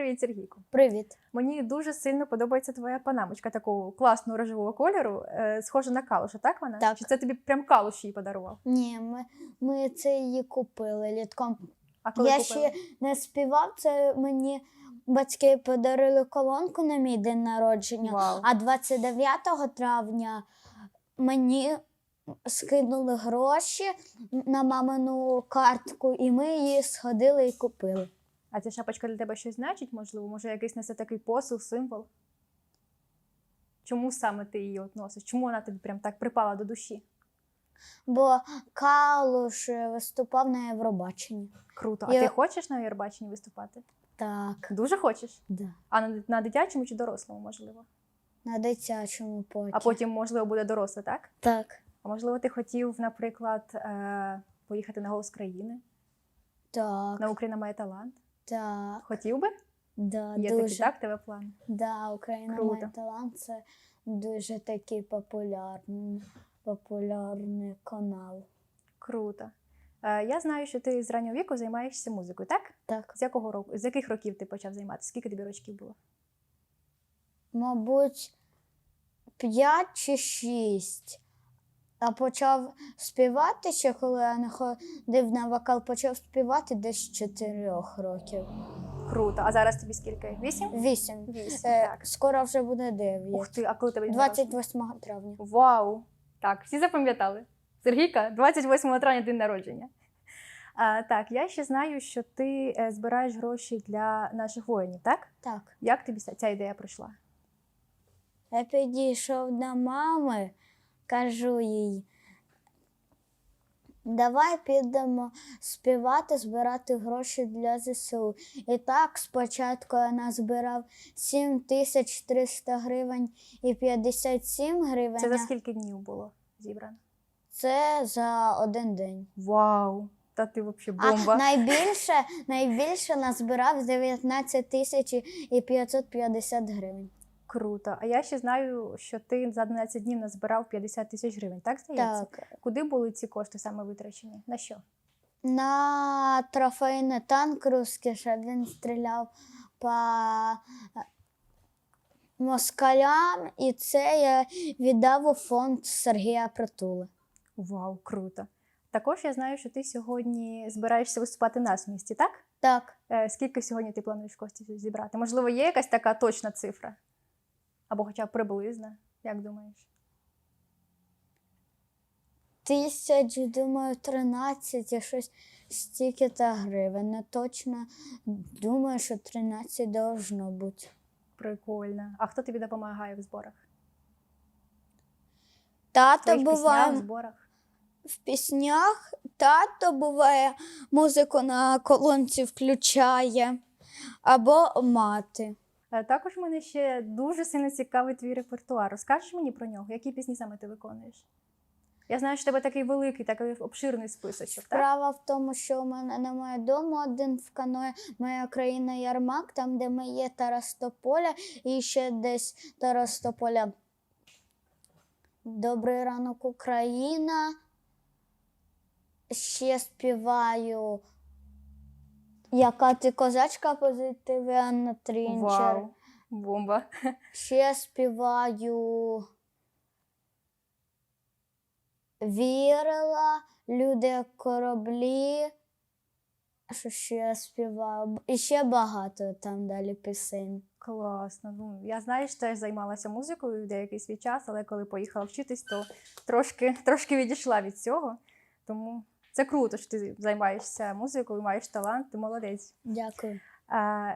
Привіт, Сергійко. Привіт. Мені дуже сильно подобається твоя панамочка такого класного рожевого кольору, е, схожа на калуша, так вона? Так. Чи це тобі прям калуш її подарував? Ні, ми, ми це її купили літком. А коли Я купила? ще не співав, це мені батьки подарили колонку на мій день народження. Вау. А 29 травня мені скинули гроші на мамину картку, і ми її сходили і купили. А ця шапочка для тебе щось значить, можливо? Може, якийсь несе такий посил, символ? Чому саме ти її от носиш? Чому вона тобі прям так припала до душі? Бо Калуш виступав на Євробаченні. Круто. А Я- ти хочеш на Єрбаченні виступати? Так, Дуже хочеш? да. А на, на дитячому чи дорослому, можливо? на дитячому потім. А потім, можливо, буде доросле, так? Так, А можливо, ти хотів, наприклад, е- поїхати на голос країни? так, На Україна має талант? Так. Хотів би? Да, Є дуже. такі, так, тебе плани? Да, Україна Круто. має талант. Це дуже такий популярний, популярний канал. Круто. Е, я знаю, що ти з раннього віку займаєшся музикою, так? Так, З якого року? З яких років ти почав займатися? Скільки тобі років було? мабуть, 5 чи 6. А почав співати ще, коли я не ходив на вокал, почав співати десь з 4 років. Круто. А зараз тобі скільки? Вісім? 8. Вісім, Е, так. скоро вже буде 9. Ух ти, а коли тебе 28 травня. Вау! Так, всі запам'ятали. Сергійка, 28 травня день народження. А, так, я ще знаю, що ти е, збираєш гроші для наших воїнів, так? Так. Як тобі ця- ця ідея прийшла? Я підійшов до мами, кажу їй. Давай підемо співати, збирати гроші для ЗСУ. І так, спочатку я назбирав 7300 гривень і 57 гривень. Це за скільки днів було зібрано? Це за один день. Вау! Та ти взагалі А бомба. найбільше, найбільше назбирав 19 тисяч і 550 гривень. Круто. А я ще знаю, що ти за 12 днів назбирав 50 тисяч гривень, так здається? Так. Куди були ці кошти саме витрачені? На що? На трофейний танк русський, щоб він стріляв по е, москалям, і це я віддав у фонд Сергія Притули. Вау, круто. Також я знаю, що ти сьогодні збираєшся виступати на місті, так? Так, Е, Скільки сьогодні ти плануєш коштів зібрати? Можливо, є якась така точна цифра? Або хоча б приблизна, як думаєш? тисяч, думаю, 13 і щось стільки та гривень. Не точно думаю, що 13 должно бути. Прикольно. А хто тобі допомагає в зборах? Тато буває в зборах? в піснях, тато буває музику на колонці включає, або мати. Е, Також мене ще дуже сильно цікавий твій репертуар. Розкажеш мені про нього? Які пісні саме ти виконуєш? Я знаю, що в тебе такий великий, такий обширний списочок, так? Справа в тому, що у мене немає дому один в каної Моя країна Ярмак, там, де ми є Тарастополя, і ще десь Тарастополя. Добрий ранок, Україна. Ще співаю. Яка ти козачка позитиви Анна Трінчер. Вау, бомба. Ще співаю. Вірила, люди кораблі. Що ще я співаю? І ще багато там далі пісень. Класно. Ну, я знаєш, теж займалася музикою деякий свій час, але коли поїхала вчитись, то трошки, трошки відійшла від цього. Тому це круто, що ти займаєшся музикою, маєш талант, ти молодець. Дякую. А,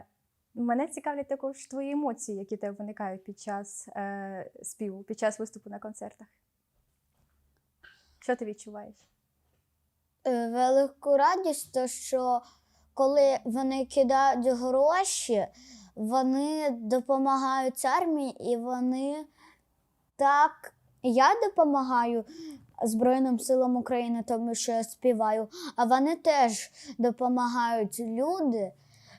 мене цікавлять також твої емоції, які тебе виникають під час е, співу, під час виступу на концертах. Що ти відчуваєш? Е, Велику радість, то що коли вони кидають гроші, вони допомагають армії і вони так. Я допомагаю Збройним силам України, тому що я співаю, а вони теж допомагають люди.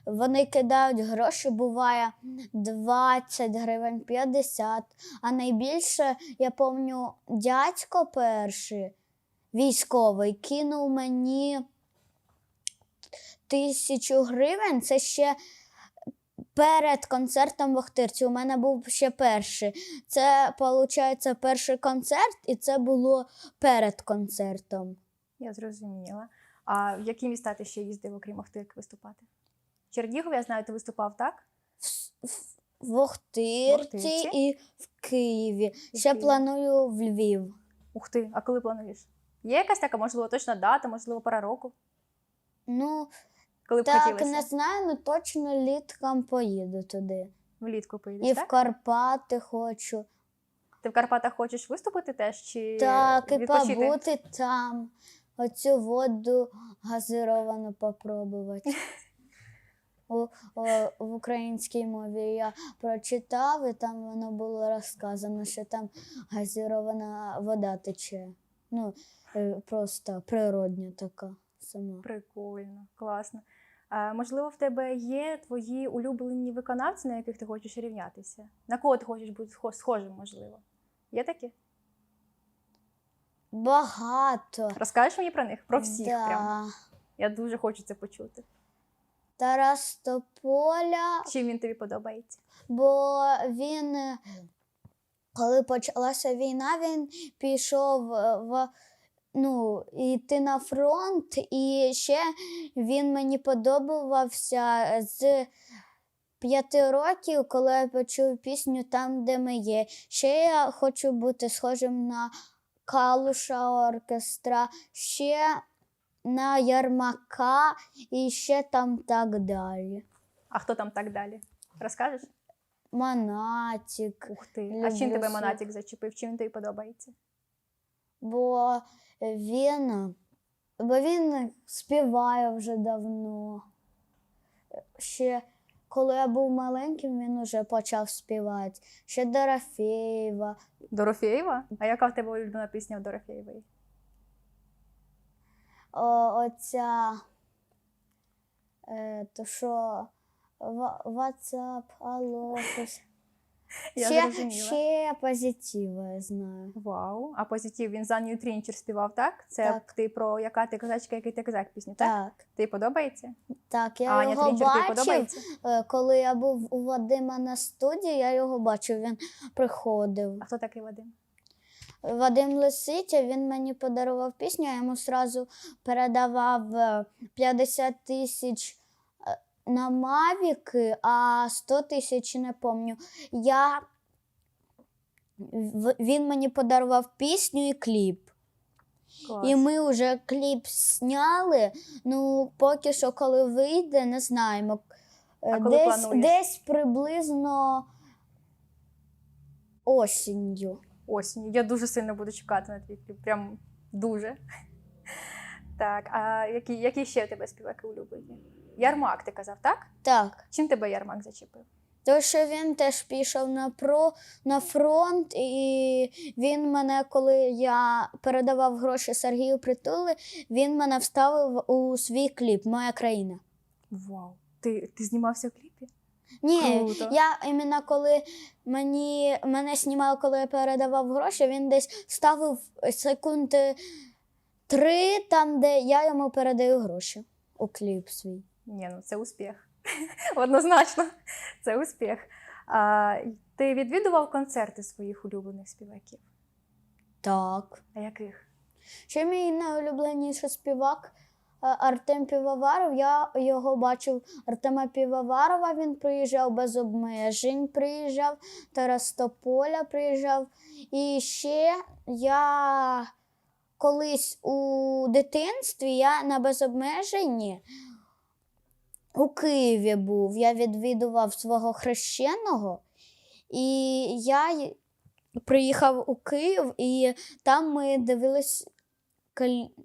Вони кидають гроші, буває 20 гривень, 50. А найбільше, я пам'ятаю, дядько перший, військовий, кинув мені тисячу гривень. Це ще перед концертом в Охтирці. У мене був ще перший. Це, виходить, перший концерт, і це було перед концертом. Я зрозуміла. А в які міста ти ще їздив, окрім Охтирки, виступати? В Чернігові, я знаю, ти виступав, так? В, в, в Охтирці Охтирці? і в Києві. І Ще Києві. планую в Львів. Ух ти, а коли плануєш? Є якась така, можливо, точна дата, можливо, пора року? Ну, Коли б так, хотілося? не знаю, але точно літком поїду туди. Влітку поїдеш, І так? в Карпати хочу. Ти в Карпатах хочеш виступити теж чи Так, і відпочити? побути там. Оцю воду газировану попробувати. У, о, в українській мові я прочитав, і там воно було розказано, що там газирована вода тече. Ну, е, просто природня така сама. Прикольно, класно. А, можливо, в тебе є твої улюблені виконавці, на яких ти хочеш рівнятися? На кого ти хочеш бути схожим, можливо? Є такі? Багато. Розкажеш мені про них? Про всіх да. прям. Я дуже хочу це почути. Tarас Тополя, Чим він тобі подобається? бо він, е, коли почалася війна, він пішов е, в ну, йти на фронт, і ще він мені подобався з п'яти років, коли я почув пісню Там, де ми є. Ще я хочу бути схожим на Калуша оркестра, ще на Ярмака і ще там так далі. А хто там так далі? Розкажеш? Монатік, Ух ти. А чим тебе. Монатік зачепив? Чим він тобі подобається? Бо він, бо він співає вже давно. Ще коли я був маленьким, він вже почав співати. Ще Дорофєєва. Дорофєєва? А яка в тебе улюблена пісня в Дорофєєвої? О, оця, е, то що, WhatsApp, алло, щось. Я ще, зрозуміла. ще позитива, я знаю. Вау. А позитив він з Анною Трінчер співав, так? Це Так. ти про яка ти козачка, який ти козак пісню, так? Так, Тобі подобається? так, я а його Трінчер бачив. подобається? Е, Коли я був у Вадима на студії, я його бачив, він приходив. А хто такий Вадим? Вадим Лисиця, він мені подарував пісню, я йому одразу передавав е, 50 тисяч е, на Мавіки, а 100 тисяч не помню. Я... Він мені подарував пісню і кліп. Клас. І ми вже кліп зняли. Ну, поки що, коли вийде, не знаємо. Е, А коли десь, плануєш? десь приблизно осінню. Осінь. Я дуже сильно буду чекати на твій кліп. Прям дуже. Так, а які, які ще у тебе співаки улюблені? Ярмак, ти казав, так? Так. Чим тебе Ярмак зачепив? То, що він теж пішов на, про, на фронт, і він мене, коли я передавав гроші Сергію Притули, він мене вставив у свій кліп Моя країна. Вау. Ти, ти знімався в кліпі? Ні, Круто. я іменно коли мені, мене знімали, коли я передавав гроші, він десь ставив секунди три, там, де я йому передаю гроші у кліп свій. Ні, ну це успіх. Однозначно, це успіх. А, ти відвідував концерти своїх улюблених співаків? Так. А яких? Ще мій найулюбленіший співак е, Артем Півоваров. Я його бачив Артема Півоварова. Він приїжджав без обмежень, приїжджав Тарас Тополя приїжджав. І ще я колись у дитинстві я на безобмеженні у Києві був. Я відвідував свого хрещеного, і я приїхав у Київ, і там ми дивились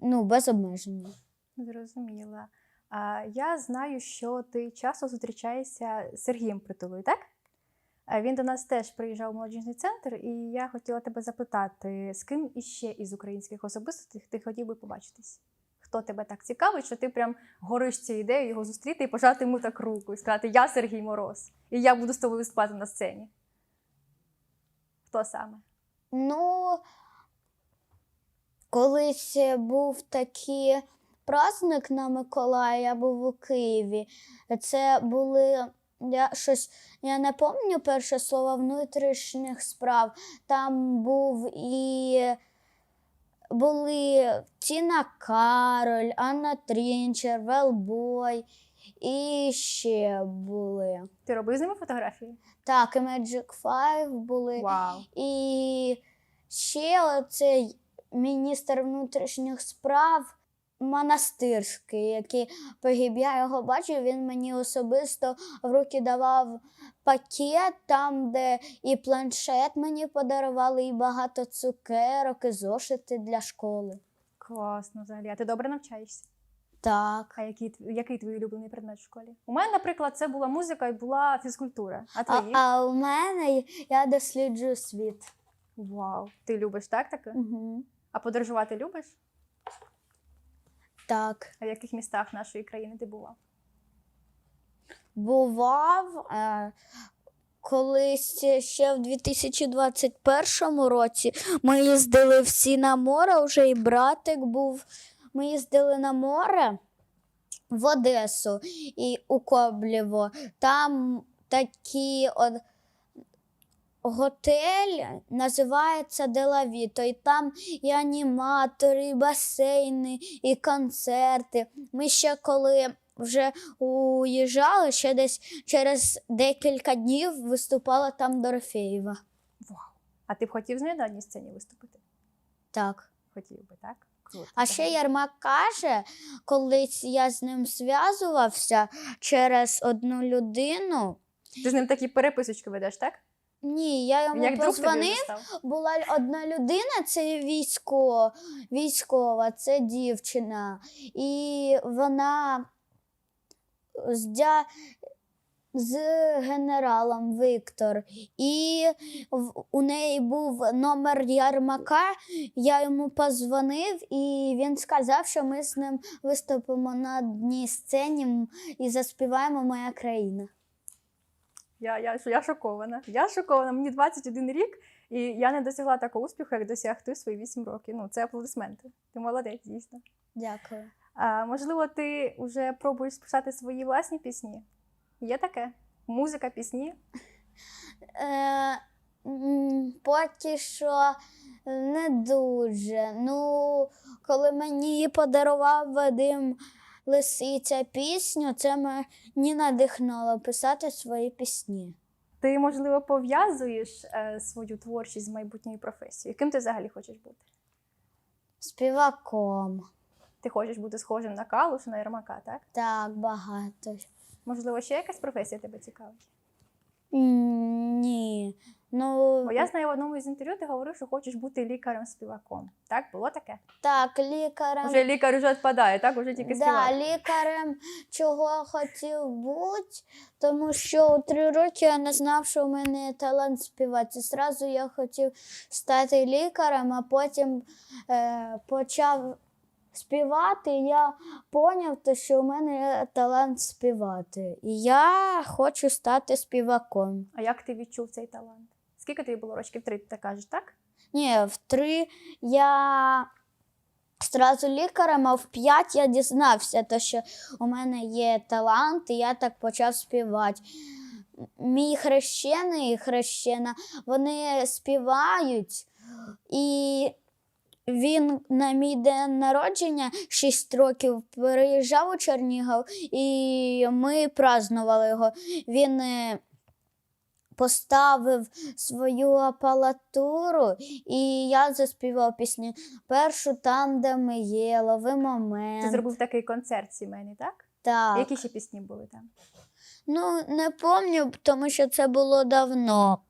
ну, без обмеження. Зрозуміла. А, я знаю, що ти часто зустрічаєшся з Сергієм Притулою, так? Він до нас теж приїжджав у молодіжний центр, і я хотіла тебе запитати, з ким іще із українських особистостей ти хотів би побачитись? Хто тебе так цікавить, що ти прям гориш цією ідеєю його зустріти і пожати йому так руку і сказати Я Сергій Мороз, і я буду з тобою виступати на сцені. Хто саме? Ну, колись був такий праздник на Миколая, я був у Києві. Це були я щось я не пам'ятаю перше слово внутрішніх справ. Там був і були Тіна Кароль, Анна Трінчер, Велбой і ще були. Ти робив з ними фотографії? Так, і Magic Five були. Вау. І ще оцей міністр внутрішніх справ монастирський, який погиб. Я його бачив, він мені особисто в руки давав пакет, там, де і планшет мені подарували, і багато цукерок, і зошити для школи. Класно взагалі. А ти добре навчаєшся? Так. А який, який твій улюблений предмет в школі? У мене, наприклад, це була музика і була фізкультура. А А, а у мене я досліджую світ. Вау. Ти любиш так таке? Угу. А подорожувати любиш? Так. А в яких містах нашої країни ти бував? бував е, колись ще в 2021 році. Ми їздили всі на море, вже і братик був. Ми їздили на море в Одесу і у Коблєво. Там такі от. Готель називається Делавіто, і там і аніматори, і басейни, і концерти. Ми ще коли вже уїжджали, ще десь через декілька днів виступала там Дорофеєва. Вау. А ти б хотів з нею на одній сцені виступити? Так. Хотів би, так? Круто. А ще. Ярмак каже, колись я з ним зв'язувався через одну людину. Ти з ним такі переписочки ведеш, так? Ні, я йому Як друг тобі позвонив. Була одна людина, це військо, військова, це дівчина. І вона з, дя... з генералом Віктор. І в- у неї був номер Ярмака. Я йому позвонив, і він сказав, що ми з ним виступимо на одній сцені м, і заспіваємо Моя країна. Я, я, я шокована. Я шокована. Мені 21 рік, і я не досягла такого успіху, як досяг ти в свої 8 років. Ну, це аплодисменти. Ти молодець, дійсно. Дякую. А, можливо, ти вже пробуєш писати свої власні пісні? Є таке? Музика, пісні? Е, поки що не дуже. Ну, коли мені подарував Вадим Лисиця пісню, це мені надихнуло писати свої пісні. Ти, можливо, пов'язуєш е, свою творчість з майбутньою професією. Ким ти взагалі хочеш бути? Співаком. Ти хочеш бути схожим на Калуша, на Ярмака, так? Так, багато. Можливо, ще якась професія тебе цікавить? М, Ні. Ну, Бо я знаю в одному із інтерв'ю, ти говорив, що хочеш бути лікарем-співаком. Так, було таке? так, лікарем. Вже лікар вже відпадає, так? Уже тільки Да, лікарем чого хотів бути, тому що у три роки я не знав, що в мене талант співати. Зразу я хотів стати лікарем, а потім е, почав співати, і я зрозумів, що у мене є талант співати. І я хочу стати співаком. А як ти відчув цей талант? Скільки тобі було років? Три, ти кажеш, так? Ні, в три я зразу лікарем, а в п'ять я дізнався, то, що у мене є талант, і я так почав співати. Мій хрещений і хрещена, вони співають, і він на мій день народження 6 років переїжджав у Чернігов, і ми празднували його. Він е, поставив свою апалатуру, і я заспівав пісню першу там, де ми є, лови момент. Ти зробив такий концерт сімейний, так? Так. Які ще пісні були там? Ну, не пам'ятаю, тому що це було давно.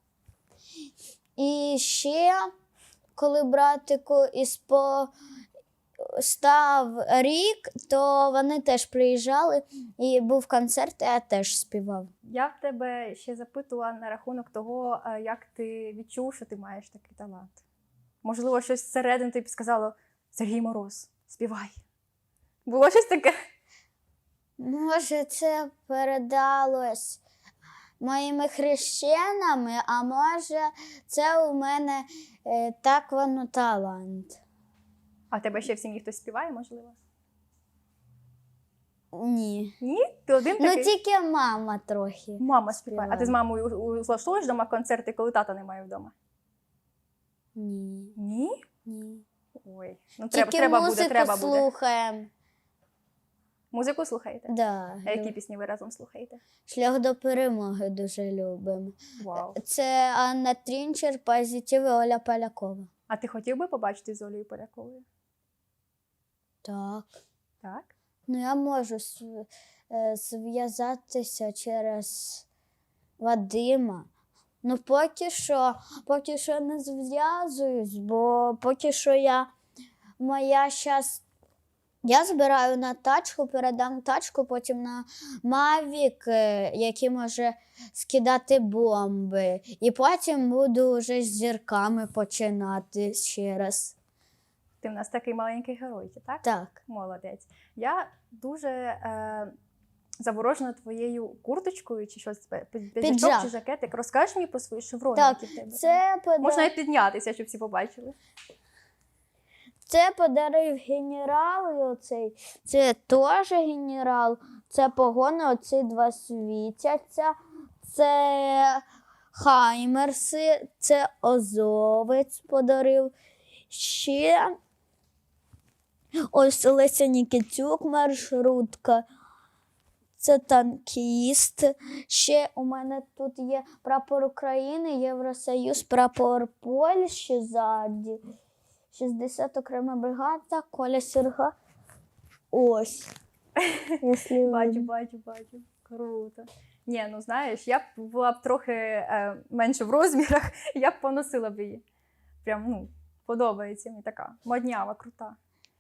І ще, коли братику із по став рік, то вони теж приїжджали, і був концерт, і я теж співав. Я в тебе ще запитувала на рахунок того, е, як ти відчув, що ти маєш такий талант. Можливо, щось зсередини тобі сказало Сергій Мороз, співай. Було щось таке? Може, це передалось моїми хрещенами, а може, це у мене е, так воно талант. А тебе ще в сім'ї хтось співає, можливо? Ні. Ні? Ти один Ну тільки мама трохи. Мама співає. А ти з мамою влаштовуєш вдома концерти, коли тата немає вдома? Ні. Ні? Ні. Ой. Ну треба, Тільки треба музику буде, треба буде. слухаємо. Музику слухаєте? Да. А які пісні ви разом слухаєте? Шлях до перемоги дуже любимо. Вау. Це Анна Трінчер, Позитив і Оля Полякова. А ти хотів би побачити з Олею Поляковою? Так. Так? Ну, я можу е, зв'язатися через Вадима. Ну, поки що, поки що не зв'язуюсь, бо поки що я моя щас. Я збираю на тачку, передам тачку, потім на Мавік, е, який може скидати бомби. І потім буду вже з зірками починати ще раз. Ти в нас такий маленький герой, так? Так. Молодець. Я дуже е, заворожена твоєю курточкою чи щось пи- Піджак. чи жакетик. Розкажеш мені про свої шеврони, Так, які в тебе? Це пода... Можна і піднятися, щоб всі побачили. Це подарив генерал, і оцей. Це теж генерал. Це погони, оці два світяться. Це Хаймерси, це Озовець подарив. Ще ось Леся Нікітюк, маршрутка. Це танкіст. Ще у мене тут є прапор України, Євросоюз, прапор Польщі ззаді. 60 окрема бригада, Коля Серга. Ось. Бачу, бачу, бачу. Круто. Ні, ну знаєш, я б була б трохи е, менше в розмірах, я б поносила б її. Прям ну, подобається мені така моднява, крута.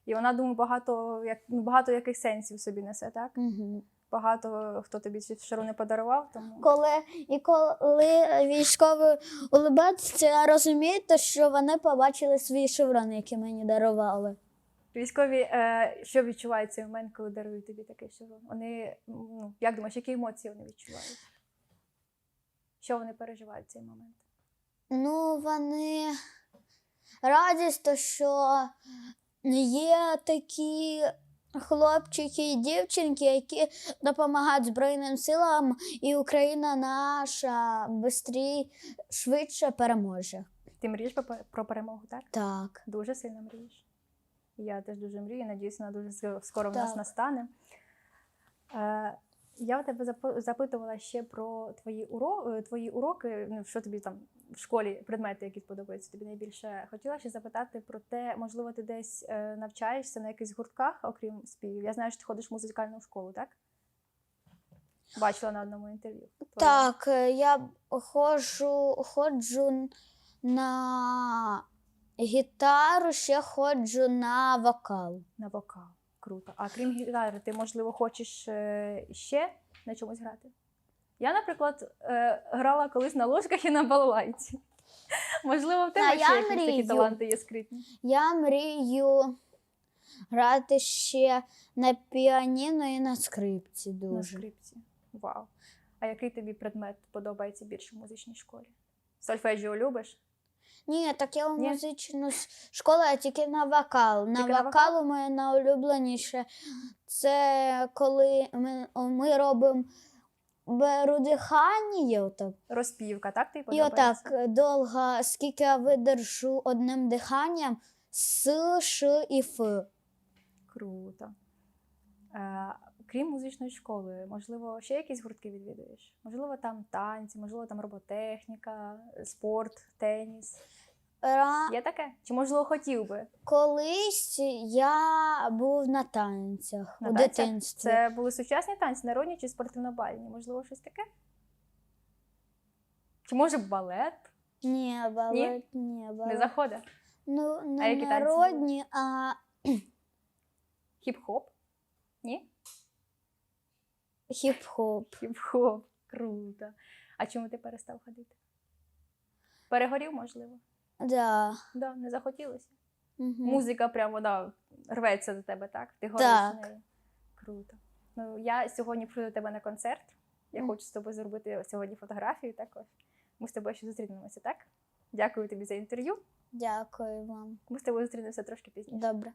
І вона, думаю, багато, як, ну, багато яких сенсів собі несе, так? Мгм. Багато хто тобі ці шарони подарував, тому Коли, і коли військові улибаються, розумієте, що вони побачили свої шеврони, які мені дарували. Військові, е, що відчувають цей момент, коли дарують тобі такий шеврон? Вони, ну, як думаєш, які емоції вони відчувають? Що вони переживають в цей момент? Ну, вони радість, то, що є такі хлопчики і дівчинки, які допомагають Збройним силам, і Україна наша швидше, швидше переможе. Ти мрієш про, перемогу, так? Так. Дуже сильно мрієш. Я теж дуже мрію, надіюсь, вона дуже ск- скоро в нас настане. Е, я у тебе запи- запитувала ще про твої, уро... е, твої уроки, ну, що тобі там в школі, предмети, які подобаються тобі найбільше. Хотіла ще запитати про те, можливо, ти десь е, навчаєшся на якихось гуртках, окрім співів. Я знаю, що ти ходиш в музикальну школу, так? Бачила на одному інтерв'ю. Так, е, я ходжу, ходжу на гітару, ще ходжу на вокал. На вокал. Круто. А крім гітари, ти, можливо, хочеш е, ще на чомусь грати? Я, наприклад, е, грала колись на ложках і на балалайці. Можливо, в тебе А ще я якісь такі мрію. таланти є скритні. Я мрію грати ще на піаніно і на скрипці На дуже. скрипці. Вау. А який тобі предмет подобається більше в музичній школі? Сольфеджіо любиш? Ні, так я в Ні? музичну с- школу, а тільки на вокал. На Тільки на вокал у мене найулюбленіше. Це коли ми, ми робимо беру дихання, отак. Розпівка, так? Ти І подобається? отак е, довго, скільки я видержу одним диханням с, ш і ф. Круто. Е, крім музичної школи, можливо, ще якісь гуртки відвідуєш? Можливо, там танці, можливо, там роботехніка, спорт, теніс. Ра... Є таке? Чи можливо хотів би? Колись я був на танцях На у танцях? дитинстві. Це були сучасні танці, народні чи спортивно-бальні? Можливо, щось таке? Чи може балет? Ні, балет, ні, балет. Не заходить? Ну, не А які народні, а Хіп-хоп? Ні? хіп-хоп. Хіп-хоп. Круто. А чому ти перестав ходити? Перегорів, можливо? Да. Да, не захотілося. Угу. Музика прямо да, рветься до тебе, так? Ти гориш Так. нею. Круто. Ну, я сьогодні прийду до тебе на концерт. Я Мгм. хочу з тобою зробити сьогодні фотографію також. Ми з тобою ще зустрінемося, так? Дякую тобі за інтерв'ю. Дякую вам. Ми з тобою зустрінемося трошки пізніше. Добре.